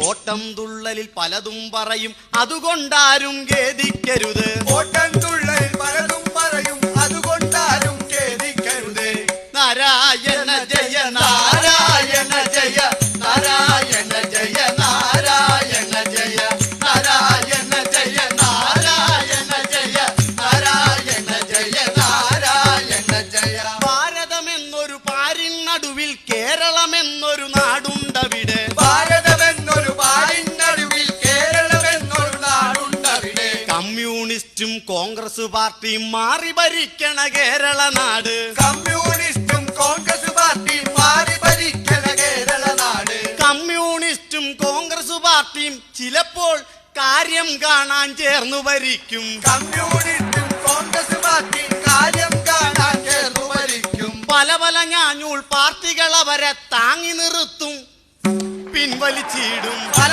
ഓട്ടം തുള്ളലിൽ പലതും പറയും അതുകൊണ്ടാരും ഖേദിക്കരുത്. ഓട്ടം തുള്ളലിൽ പലതും പറയും അതുകൊണ്ടാരും ഖേദിക്കരുത്. നാരായണ ജയ നാരായണ ജയ നാരായണ ജയ നാരായണ ജയ നാരായണ ജയ നാരായണ ജയ നാരായണ ജയ നാരായണ ജയ. ഭാരതമെന്നൊരു പാരിനടുവിൽ കേരളം നാടുണ്ടവിടെ കമ്മ്യൂണിസ്റ്റും കോൺഗ്രസ് പാർട്ടിയും മാറി ഭരിക്കണ കേരള നാട്. കമ്മ്യൂണിസ്റ്റും കോൺഗ്രസ് പാർട്ടി മാറി ഭരിക്കണ കേരള നാട്. കമ്മ്യൂണിസ്റ്റും കോൺഗ്രസ് പാർട്ടിയും ചിലപ്പോൾ കാര്യം കാണാൻ ചേർന്നു ഭരിക്കും. കമ്മ്യൂണിസ്റ്റും കോൺഗ്രസ് പാർട്ടി കാര്യം കാണാൻ ചേർന്നു ഭരിക്കും. പല പല ഞാഞ്ഞൂൾ പാർട്ടികൾ അവരെ താങ്ങി നിർത്തും പിൻവലിച്ചിടും. പല